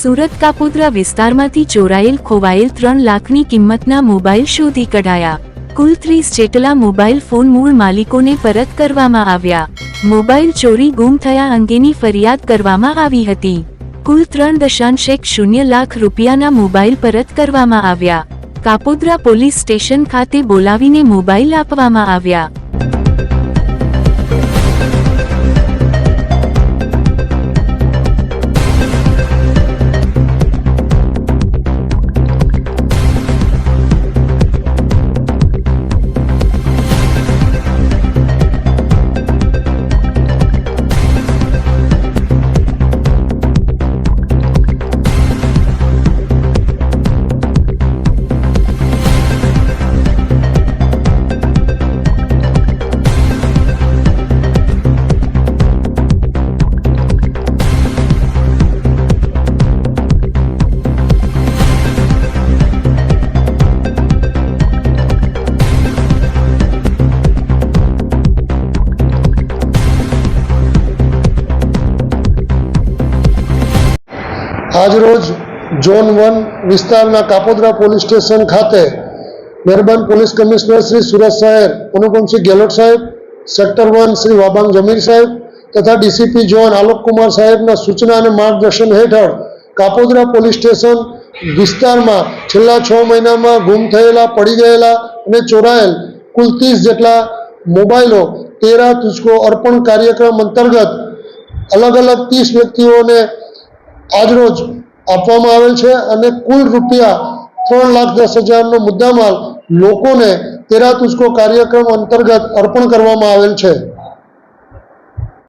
સુરત કાપોદ્રા વિસ્તારમાંથી ચોરાયેલ ખોવાયેલ ત્રણ લાખની કિંમતના મોબાઈલ શોધી કઢાયા. કુલ ત્રીસ જેટલા મોબાઈલ ફોન મૂળ માલિકોને પરત કરવામાં આવ્યા. મોબાઈલ ચોરી ગુમ થયા અંગેની ફરિયાદ કરવામાં આવી હતી. કુલ ત્રણ દશાંશ એક શૂન્ય લાખ રૂપિયાના મોબાઈલ પરત કરવામાં આવ્યા. કાપોદ્રા પોલીસ સ્ટેશન ખાતે બોલાવીને મોબાઈલ આપવામાં આવ્યા. આજરોજ ઝોન વન વિસ્તારના કાપોદ્રા પોલીસ સ્ટેશન ખાતે મહેરબાન પોલીસ કમિશનર શ્રી સુરત શહેર અનુપમસિંહ ગેહલોત સાહેબ, સેક્ટર વન શ્રી વાબાંગ જમીર સાહેબ તથા ડીસીપી જોન આલોક કુમાર સાહેબના સૂચના અને માર્ગદર્શન હેઠળ કાપોદ્રા પોલીસ સ્ટેશન વિસ્તારમાં છેલ્લા છ મહિનામાં ગુમ થયેલા, પડી ગયેલા અને ચોરાયેલ કુલ ત્રીસ જેટલા મોબાઈલો તેરા તુસ્કો અર્પણ કાર્યક્રમ અંતર્ગત અલગ અલગ ત્રીસ વ્યક્તિઓને આજરોજ આપવામાં આવેલ છે અને કુલ રૂપિયા ત્રણ લાખ દસ હજારનો મુદ્દામાલ લોકોને તેરા તુસ્કો કાર્યક્રમ અંતર્ગત અર્પણ કરવામાં આવેલ છે.